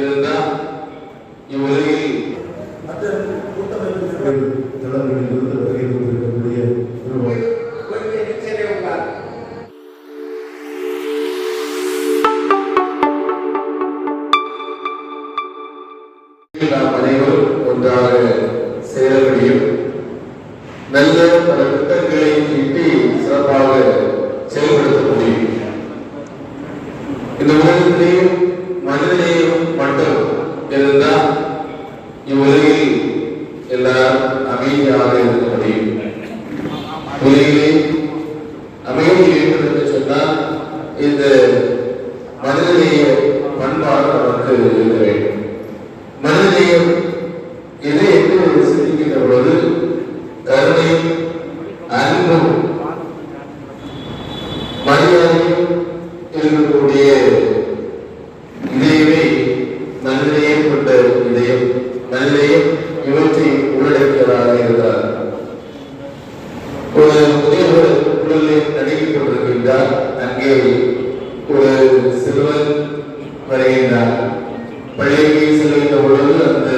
ಎಲ್ಲ ಇವರಿಗೆ ಮತ್ತೆ கருணையும் அன்பும் மரியாதையும் இருக்கக்கூடிய இதயமே நன்மையும் கொண்ட இதயம் நன்மையும் இவற்றை உள்ளடக்கியதாக இருந்தார் ஒரு முதியவர் உடலில் நடுங்கிக் கொண்டிருக்கின்றார். அங்கே ஒரு சிறுவன் வருகின்றார். பள்ளிக்கு செல்கின்ற பொழுது அந்த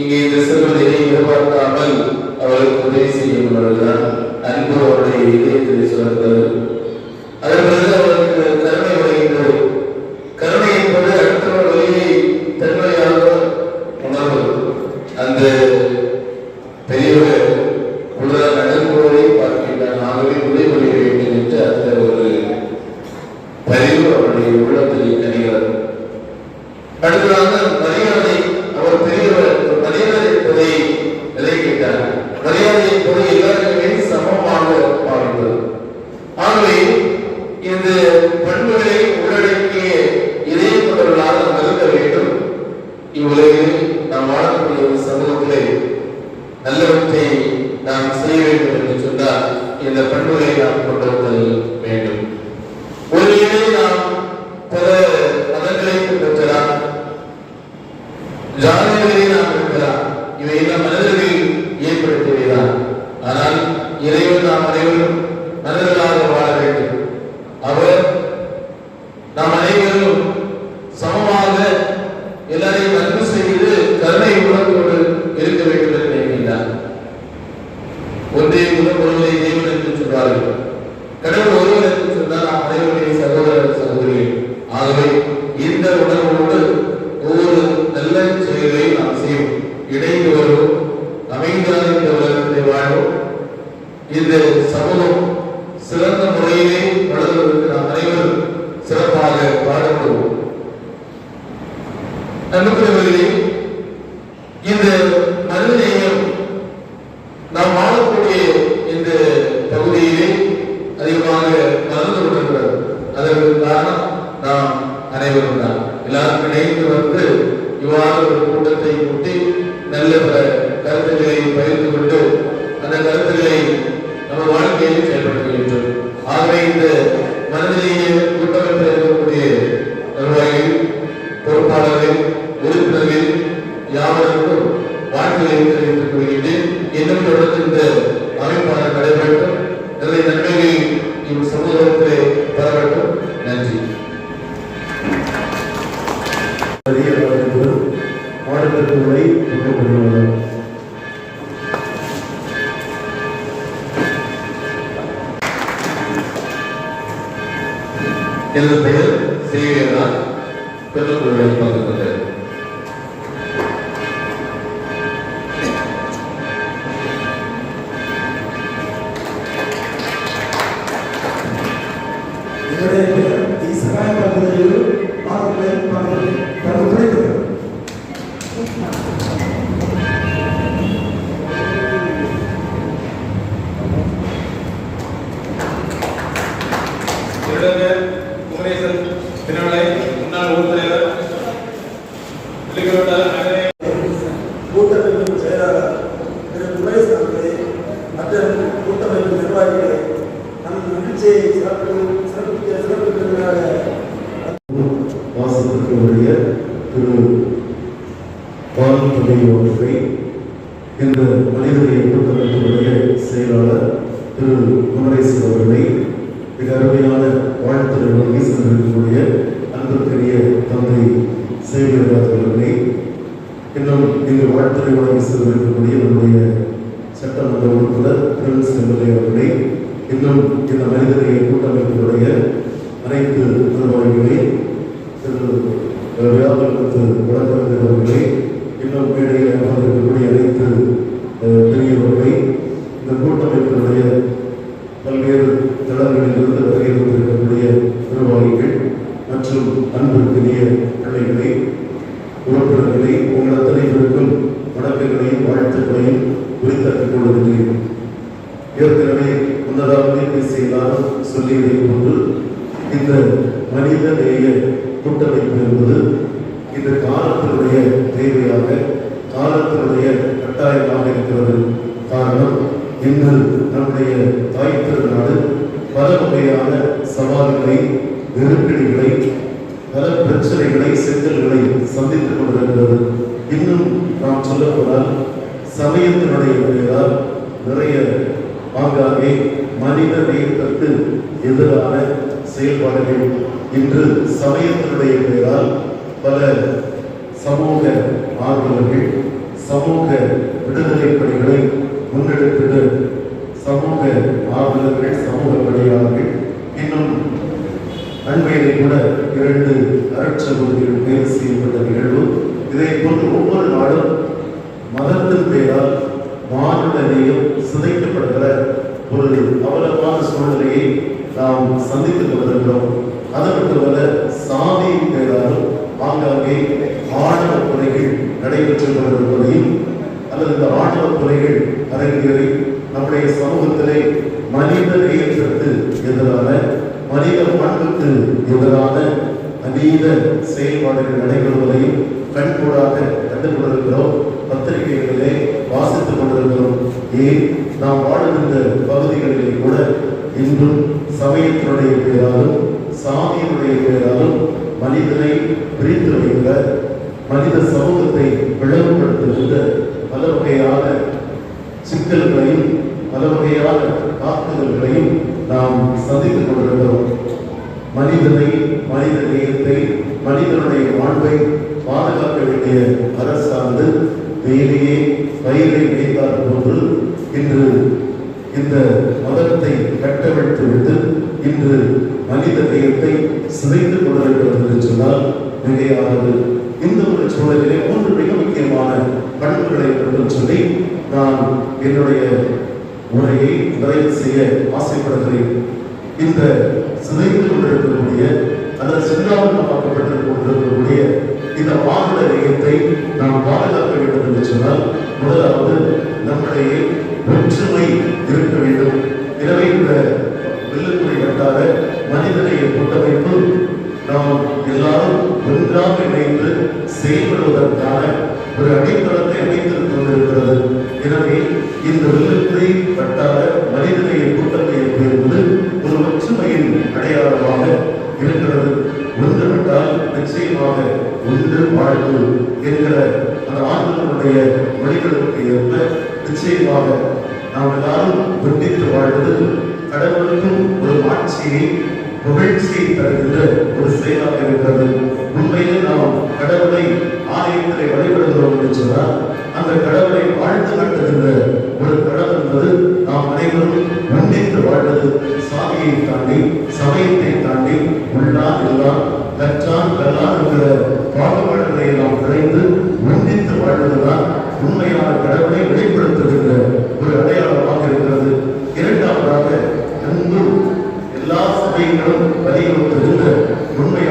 இங்கே இந்த சிறுவன் எதிர்பார்க்காமல் அவருக்கு உதவி செய்யும் பொழுதுதான் அன்பு அவருடைய இதயத்தில் சுரந்தது அதன் பிறகு அவருக்கு கருணை உடைகின்றது கருணை என்பது அடுத்தவர் வழியை தன்மையாக உணர்வு அந்த பெரியவர் உள்ளதாக நடந்துவதை பார்க்கின்றான் ஆகவே உதவி கொள்ள வேண்டும் என்று அந்த ஒரு பதிவு அவருடைய உள்ளத்தில் கணிகிறார் அடுத்ததாக இதை இதை கேட்டார். உடனே அதை சமமாக மாறியது ஆகவே இந்த பண்புகளை உள்ளடக்கிய இதய தொடர்களாக நாம் இருக்க வேண்டும். இவ்வுலகில் நாம் வாழக்கூடிய ஒரு சமூகத்திலே நல்லவற்றை நாம் செய்ய வேண்டும் என்று சொன்னால் இந்த பண்புகள் രണ്ടുപേരെയും ¿Qué es lo சட்டமன்ற உறுப்பினர் பிரின்ஸ் எம்எல்ஏ அவர்களை இன்னும் இந்த மனிதநேய கூட்டமைப்பினுடைய அனைத்து நிர்வாகிகளே திரு வியாபாரத்து வழக்கறிஞர் அவர்களே இன்னும் மேடையில் அமர்ந்திருக்கக்கூடிய அனைத்து பெரியவர்களை இந்த கூட்டமைப்பினுடைய பல்வேறு தளங்களிலிருந்து வருகை நிர்வாகிகள் மற்றும் அன்பிற்குரிய பிள்ளைகளை உறுப்பினர்களை உங்கள் அத்தனை பேருக்கும் வணக்கங்களையும் வாழ்த்துக்களையும் உரித்தாக்கிக் கொள்வதில்லை ஏற்கனவே முன்னதாகவே பேசிய எல்லாரும் சொல்லியதை போன்று இந்த மனித நேய கூட்டமைப்பு என்பது இந்த காலத்தினுடைய தேவையாக காலத்தினுடைய கட்டாயமாக இருக்கிறது காரணம் இன்று நம்முடைய தாய் திருநாடு பல வகையான சவால்களை நெருக்கடிகளை பல பிரச்சனைகளை சிக்கல்களை சந்தித்துக் கொண்டிருக்கிறது. இன்னும் நாம் சொல்ல போனால் சமயத்தினுடைய பெயரால் நிறைய ஆங்காங்கே மனித நேயத்திற்கு எதிரான செயல்பாடுகள். இன்று சமயத்தினுடைய பெயரால் பல சமூக ஆர்வலர்கள் சமூக விடுதலை பணிகளை முன்னெடுக்கின்ற சமூக ஆர்வலர்கள் சமூக பணியாளர்கள். இன்னும் அண்மையிலே கூட இரண்டு அருட்சகோதரிகள் பேர் செய்யப்பட்ட நிகழ்வு. இதை போன்று ஒவ்வொரு நாளும் மதத்தின் பெயரால் மானுட நேயம் சிதைக்கப்படுகிற ஒரு அவலமான சூழ்நிலையை நாம் சந்தித்துக் வருகிறோம் அது மட்டுமல்ல சாதியின் பெயராலும் ஆங்காங்கே ஆணவ கொலைகள் நடைபெற்று வருவதையும் அல்லது இந்த ஆணவ கொலைகள் அரங்கேறி நம்முடைய சமூகத்திலே மனித நேயத்திற்கு எதிரான மனித பண்புக்கு எதிரான அதீத செயல்பாடுகள் நடைபெறுவதையும் கண்கூடாக கண்டுகொண்டிருக்கிறோம். கொண்டிருக்கிறோம் பத்திரிகைகளிலே வாசித்துக் கொண்டிருக்கிறோம். ஏன்? நாம் வாழுகின்ற பகுதிகளிலே கூட இன்றும் சமயத்தினுடைய பெயராலும் சாமியினுடைய பெயராலும் மனிதனை பிரித்து வைக்கிற மனித சமூகத்தை பிளவுபடுத்துகின்ற பல வகையான சிக்கல்களையும் பல வகையான தாக்குதல்களையும் நாம் சந்தித்துக் கொண்டிருக்கிறோம் மனிதனை மனித நேயத்தை மனிதனுடைய வாழ்வை பாதுகாக்க வேண்டிய அரசானது வேலையே பயிரை மேய்த்தார் போன்று இன்று இந்த மதத்தை கட்டவிழ்த்து விட்டு இன்று மனித நேயத்தை சிதைந்து கொண்டிருக்கிறது என்று சொன்னால் மிகையானது இந்த ஒரு சூழலிலே மூன்று மிக முக்கியமான பண்புகளை மட்டும் சொல்லி நான் என்னுடைய உரையை நிறைவு செய்ய ஆசைப்படுகிறேன். இந்த சிதைந்து கொண்டிருக்கக்கூடிய அல்லது சிந்தாவனமாக்கப்பட்டு கொண்டிருக்கக்கூடிய இந்த மாநில நேயத்தை நாம் பாதுகாக்க வேண்டும் என்று சொன்னால் முதலாவது நம்முடைய ஒற்றுமை மூலமாக ஒன்று வாழ்வு என்கிற அந்த ஆண்களுடைய வழிகளுக்கு ஏற்ப நிச்சயமாக நாம் எல்லாரும் ஒன்றித்து வாழ்வது கடவுளுக்கும் ஒரு ஆட்சியை புகழ்ச்சியை தருகின்ற ஒரு செயலாக இருக்கிறது. உண்மையில் நாம் கடவுளை ஆலயத்திலே வழிபடுகிறோம் என்று சொன்னால் அந்த கடவுளை வாழ்த்து கட்டுகின்ற ஒரு கடவுள் என்பது நாம் அனைவரும் ஒன்றித்து வாழ்வது சாதியை தாண்டி சமயத்தை தாண்டி உள்ளான் எல்லாம் கற்றான் கல்லான் என்கிற பாகுபாடுகளை நாம் குறைந்து ஒன்றித்து வாழ்வதுதான் உண்மையான கடவுளை வெளிப்படுத்துகின்ற ஒரு அடையாளமாக இருக்கிறது. இரண்டாவதாக அன்பு எல்லா சபைகளும் வலியுறுத்துகின்ற உண்மையான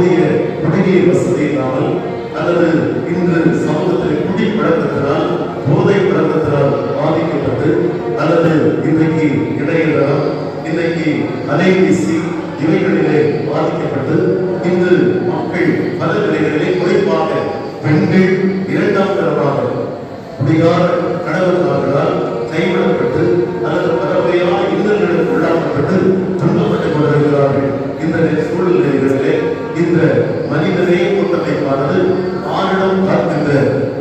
போதிய குடிநீர் வசதி இல்லாமல் அல்லது இன்று சமூகத்தில் குடி பழக்கத்தினால் போதை பழக்கத்தினால் பாதிக்கப்பட்டு அல்லது இன்றைக்கு இடையிலாம் இன்றைக்கு அலைபேசி இவைகளிலே பாதிக்கப்பட்டு இன்று மக்கள் பல நிலைகளிலே குறிப்பாக பெண்கள் இரண்டாம் தரமாக குடிகார கணவன்மார்களால் கைவிடப்பட்டு மனிதநேய பார்த்து ஆரிடம் பார்க்கின்ற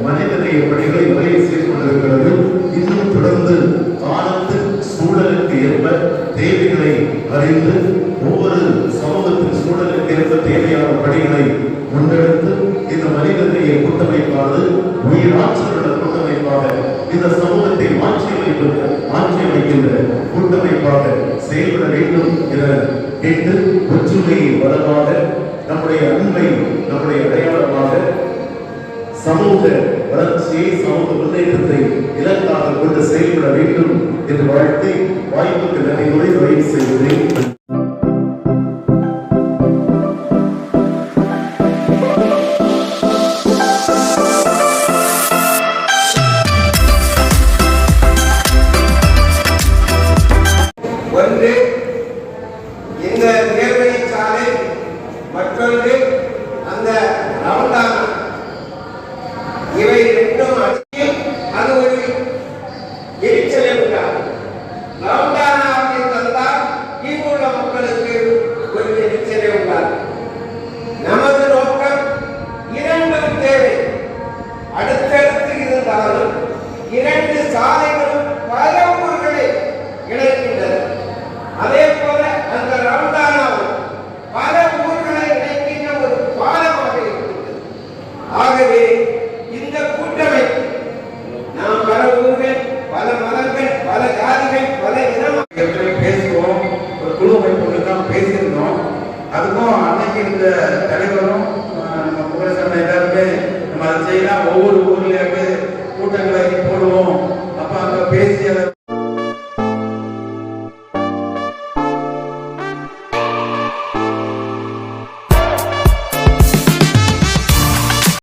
மனிதநேய பணிகளை நிறைவு செய்து கொண்டிருக்கிறது. இன்னும் தொடர்ந்து காலத்து சூழலுக்கு ஏற்ப தேவைகளை அறிந்து ஒவ்வொரு சமூகத்தின் சூழலுக்கு ஏற்ப தேவையான பணிகளை முன்னெடுத்து இந்த மனிதநேய கூட்டமைப்பானது உயிர் ஆற்றலுள்ள கூட்டமைப்பாக இந்த சமூகத்தை மாற்றி அமைப்பு மாற்றி அமைக்கின்ற கூட்டமைப்பாக செயல்பட வேண்டும் என கேட்டு ஒற்றுமையை வளமாக நம்முடைய அன்பை நம்முடைய அடையாளமாக சமூக வளர்ச்சியை சமூக முன்னேற்றத்தை இலக்காக கொண்டு செயல்பட வேண்டும் என்று வாழ்த்தி வாய்ப்புக்கு நன்றி நிறைவு செய்கிறேன்